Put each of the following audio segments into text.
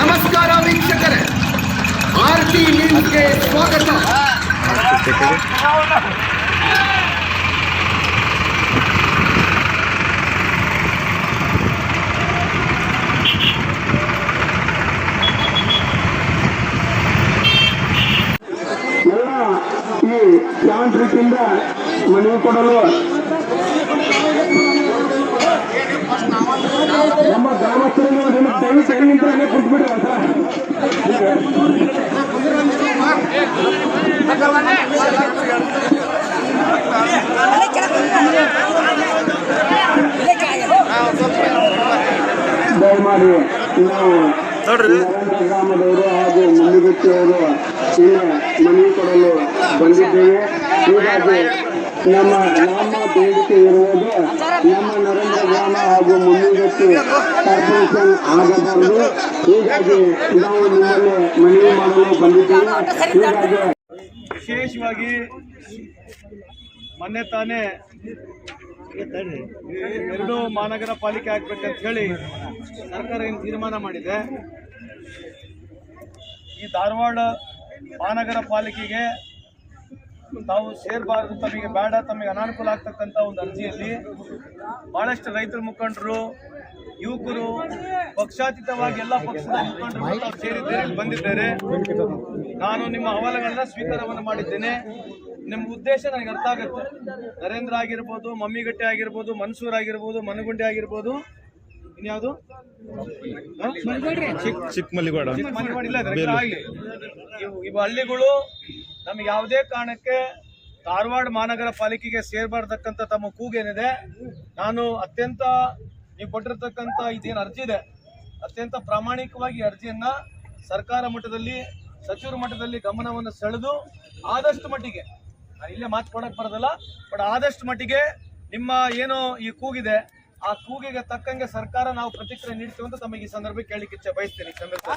ನಮಸ್ಕಾರ ವೀಕ್ಷಕರೇ. ಆರ್ತಿ ನ್ಯೂಸ್ಗೆ ಸ್ವಾಗತ. ಈ ಶಾಂತ ರೀತಿಯಿಂದ ಮನವಿ ಕೊಡಲು ದಯವಿಟ್ಟು ನಿಂತರೆ ಕುಂತ್ಬಿಡ್ರಿ ಸರ್ ದಯಮಾಡಿ ನಾವು ನರೇಂದ್ರ ಗ್ರಾಮದವರು ಹಾಗೂ ಮುಂದಿಗುತ್ತಿಯವರು ಇಲ್ಲಿ ಮನವಿ ಕೊಡಲು ಬಂದಿದ್ದೇವೆ ಹೀಗಾಗಿ ನಮ್ಮ ನಮ್ಮ ಬೇಡಿಕೆ ಇರುವುದು ನಮ್ಮ ನರೇಂದ್ರ ಹಾಗೂ ಮುನ್ನೂರಕ್ಕೆ ಕಾರ್ಪೊರೇಷನ್ ಆಗಬಾರದು. ಹೀಗಾಗಿ ನಾವು ನಿಮ್ಮಲ್ಲಿ ಮನವಿ ಮಾಡಲು ಬಂದಿದ್ದೇವೆ. ಹೀಗಾಗಿ ವಿಶೇಷವಾಗಿ ಮೊನ್ನೆ ತಾನೇ ಎರಡು ಮಹಾನಗರ ಪಾಲಿಕೆ ಆಗ್ಬೇಕಂತ ಹೇಳಿ ಸರ್ಕಾರ ಏನು ತೀರ್ಮಾನ ಮಾಡಿದೆ. ಈ ಧಾರವಾಡ ಮಹಾನಗರ ಪಾಲಿಕೆಗೆ ತಾವು ಸೇರಬಾರದು ತಮಗೆ ಬೇಡ ತಮಗೆ ಅನಾನುಕೂಲ ಆಗ್ತಕ್ಕಂಥ ಒಂದು ಅರ್ಜಿಯಲ್ಲಿ ಬಹಳಷ್ಟು ರೈತರ ಮುಖಂಡರು ಯುವಕರು ಪಕ್ಷಾತೀತವಾಗಿ ಎಲ್ಲ ಪಕ್ಷದ ಮುಖಂಡರು ತಾವು ಸೇರಿದ್ದೇನೆ ಇಲ್ಲಿ ಬಂದಿದ್ದಾರೆ. ನಾನು ನಿಮ್ಮ ಅಹವಾಲುಗಳನ್ನ ಸ್ವೀಕಾರವನ್ನು ಮಾಡಿದ್ದೇನೆ. ನಿಮ್ಮ ಉದ್ದೇಶ ನನಗೆ ಅರ್ಥ ಆಗುತ್ತೆ. ನರೇಂದ್ರ ಆಗಿರ್ಬೋದು ಮಮ್ಮಿಗಟ್ಟೆ ಆಗಿರ್ಬೋದು ಮನ್ಸೂರ್ ಆಗಿರ್ಬೋದು ಮನಗುಂಡೆ ಆಗಿರ್ಬೋದು ಇನ್ಯಾವುದು? ಚಿಕ್ಕಮಲ್ಲಿಗೌಡ. ಇಲ್ಲ ಇವು ಹಳ್ಳಿಗಳು ನಮಗೆ ಯಾವುದೇ ಕಾರಣಕ್ಕೆ ಧಾರವಾಡ ಮಹಾನಗರ ಪಾಲಿಕೆಗೆ ಸೇರ್ಬಾರ್ದಕ್ಕಂತ ತಮ್ಮ ಕೂಗೇನಿದೆ. ನಾನು ಅತ್ಯಂತ ನೀವು ಕೊಟ್ಟಿರ್ತಕ್ಕಂಥ ಇದೇನು ಅರ್ಜಿ ಇದೆ. ಅತ್ಯಂತ ಪ್ರಾಮಾಣಿಕವಾಗಿ ಅರ್ಜಿಯನ್ನು ಸರ್ಕಾರ ಮಟ್ಟದಲ್ಲಿ ಸಚಿವರ ಮಟ್ಟದಲ್ಲಿ ಗಮನವನ್ನು ಸೆಳೆದು ಆದಷ್ಟು ಮಟ್ಟಿಗೆ ನಾನು ಇಲ್ಲೇ ಮಾತು ಕೊಡೋಕೆ ಬರೋದಲ್ಲ ಬಟ್ ಆದಷ್ಟು ಮಟ್ಟಿಗೆ ನಿಮ್ಮ ಏನು ಈ ಕೂಗಿದೆ ಆ ಕೂಗಿಗೆ ತಕ್ಕಂಗೆ ಸರ್ಕಾರ ನಾವು ಪ್ರತಿಕ್ರಿಯೆ ನೀಡ್ತೀವಿ ಅಂತ ತಮಗೆ ಈ ಸಂದರ್ಭ ಕೇಳಲಿಕ್ಕೆ ಇಚ್ಛೆ ಬಯಸ್ತೇನೆ. ಸಂದರ್ಭ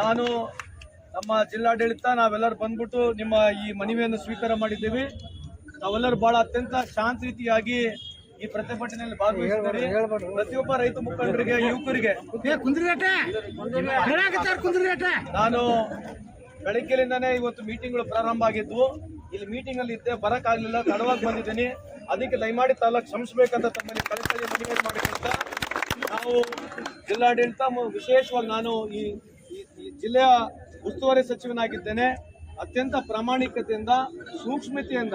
ನಾನು ನಮ್ಮ ಜಿಲ್ಲಾಡಳಿತ ನಾವೆಲ್ಲರೂ ಬಂದ್ಬಿಟ್ಟು ನಿಮ್ಮ ಈ ಮನವಿಯನ್ನು ಸ್ವೀಕಾರ ಮಾಡಿದ್ದೀವಿ. ನಾವೆಲ್ಲರೂ ಬಹಳ ಅತ್ಯಂತ ಶಾಂತ ರೀತಿಯಾಗಿ ಈ ಪ್ರತಿಭಟನೆಯಲ್ಲಿ ಭಾಗವಹಿಸಿದ್ದೀವಿ ಪ್ರತಿಯೊಬ್ಬ ರೈತ ಮುಖಂಡರಿಗೆ ಯುವಕರಿಗೆ. ನಾನು ಬೆಳಗ್ಗೆಯಿಂದಾನೇ ಇವತ್ತು ಮೀಟಿಂಗ್ಗಳು ಪ್ರಾರಂಭ ಆಗಿದ್ವು. ಇಲ್ಲಿ ಮೀಟಿಂಗ್ ಅಲ್ಲಿ ಇದ್ದೆ ಬರಕಾಗ್ಲಿಲ್ಲ ತಡವಾಗಿ ಬಂದಿದ್ದೀನಿ. ಅದಕ್ಕೆ ದಯಮಾಡಿ ತಾಲೂಕ್ ಕ್ಷಮಿಸಬೇಕಂತ ತಮ್ಮಲ್ಲಿ ಕಳಿಸಲಿ ಮನವಿ ಮಾಡಿದಂತ ನಾವು ಜಿಲ್ಲಾಡಳಿತ ವಿಶೇಷವಾಗಿ ನಾನು ಈ ಜಿಲ್ಲೆಯ ಉಸ್ತುವಾರಿ ಸಚಿವನಾಗಿದ್ದೇನೆ. ಅತ್ಯಂತ ಪ್ರಾಮಾಣಿಕತೆಯಿಂದ ಸೂಕ್ಷ್ಮತೆಯಿಂದ